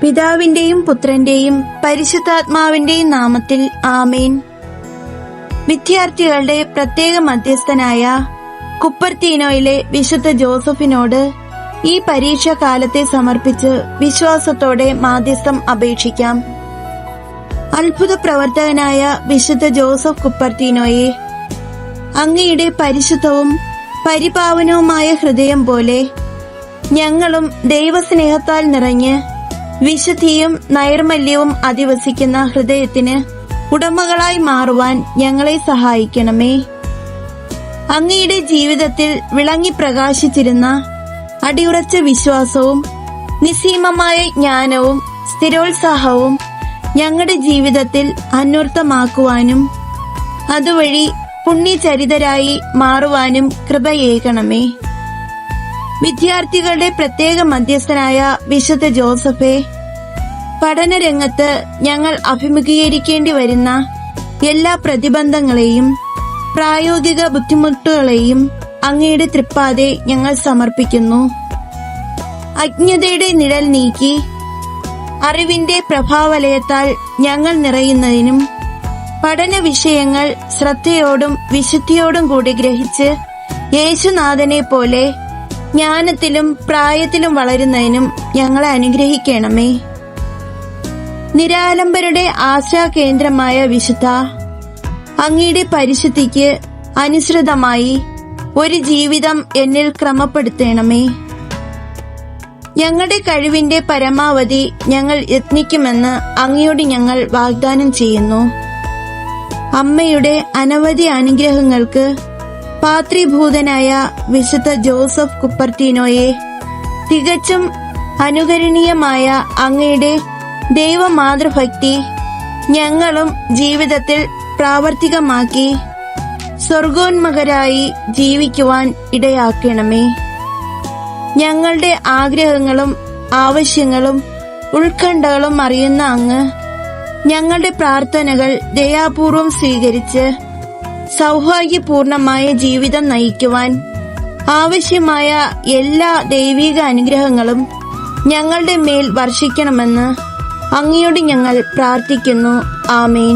പിതാവിന്റെയും പുത്രന്റെയും പരിശുദ്ധാത്മാവിന്റെയും നാമത്തിൽ ആമേൻ. വിദ്യാർത്ഥികളുടെ പ്രത്യേക മധ്യസ്ഥനായ കുപ്പർത്തീനോയിലെ വിശുദ്ധ ജോസഫിനോട് ഈ പരീക്ഷാകാലത്തെ സമർപ്പിച്ച് വിശ്വാസത്തോടെ മാധ്യസ്ഥം അപേക്ഷിക്കാം. അത്ഭുത പ്രവർത്തകനായ വിശുദ്ധ ജോസഫ് കുപ്പർത്തീനോയെ അങ്ങയുടെ പരിശുദ്ധവും പരിപാവനവുമായ ഹൃദയം പോലെ ഞങ്ങളും ദൈവസ്നേഹത്താൽ നിറഞ്ഞ് വിശുദ്ധിയും നൈർമല്യവും അധിവസിക്കുന്ന ഹൃദയത്തിന് ഉടമകളായി മാറുവാൻ ഞങ്ങളെ സഹായിക്കണമേ. അങ്ങയുടെ ജീവിതത്തിൽ വിളങ്ങി പ്രകാശിച്ചിരുന്ന അടിയുറച്ച വിശ്വാസവും നിസ്സീമമായ ജ്ഞാനവും സ്ഥിരോത്സാഹവും ഞങ്ങളുടെ ജീവിതത്തിൽ അന്വർത്ഥമാക്കുവാനും അതുവഴി പുണ്യചരിതരായി മാറുവാനും കൃപയേകണമേ. വിദ്യാർത്ഥികളുടെ പ്രത്യേക മധ്യസ്ഥനായ വിശുദ്ധ ജോസഫെ പഠനരംഗത്ത് ഞങ്ങൾ അഭിമുഖീകരിക്കേണ്ടി വരുന്ന എല്ലാ പ്രതിബന്ധങ്ങളെയും പ്രായോഗിക ബുദ്ധിമുട്ടുകളെയും അങ്ങയുടെ തൃപ്പാതെ ഞങ്ങൾ സമർപ്പിക്കുന്നു. അജ്ഞതയുടെ നിഴൽ നീക്കി അറിവിന്റെ പ്രഭാവലയത്താൽ ഞങ്ങൾ നിറയുന്നതിനും പഠന വിഷയങ്ങൾ ശ്രദ്ധയോടും വിശുദ്ധിയോടും കൂടി ഗ്രഹിച്ച് യേശുനാഥനെ പോലെ ജ്ഞാനത്തിലും പ്രായത്തിലും വളരുന്നതിനും ഞങ്ങളെ അനുഗ്രഹിക്കണമേ. നിരാലംബരുടെ ആശാകേന്ദ്രമായ വിശുദ്ധ അങ്ങയുടെ പരിശുദ്ധിക്ക് അനുസൃതമായി ഒരു ജീവിതം എന്നിൽ ക്രമപ്പെടുത്തണമേ. ഞങ്ങളുടെ കഴിവിന്റെ പരമാവധി ഞങ്ങൾ യത്നിക്കുമെന്ന് അങ്ങയോട് ഞങ്ങൾ വാഗ്ദാനം ചെയ്യുന്നു. അമ്മയുടെ അനവധി അനുഗ്രഹങ്ങൾക്ക് പാത്രീഭൂതനായ വിശുദ്ധ ജോസഫ് കുപ്പർട്ടീനോയെ തികച്ചും അനുകരണീയമായ അങ്ങയുടെ ദൈവമാതൃഭക്തി ഞങ്ങളും ജീവിതത്തിൽ പ്രാവർത്തികമാക്കി സ്വർഗോന്മകരായി ജീവിക്കുവാൻ ഇടയാക്കണമേ. ഞങ്ങളുടെ ആഗ്രഹങ്ങളും ആവശ്യങ്ങളും ഉത്കണ്ഠകളും അറിയുന്ന അങ്ങ് ഞങ്ങളുടെ പ്രാർത്ഥനകൾ ദയാപൂർവം സ്വീകരിച്ച് സൗഭാഗ്യപൂർണമായ ജീവിതം നയിക്കുവാൻ ആവശ്യമായ എല്ലാ ദൈവിക അനുഗ്രഹങ്ങളും ഞങ്ങളുടെ മേൽ വർഷിക്കണമെന്ന് അങ്ങയോട് ഞങ്ങൾ പ്രാർത്ഥിക്കുന്നു. ആമേൻ.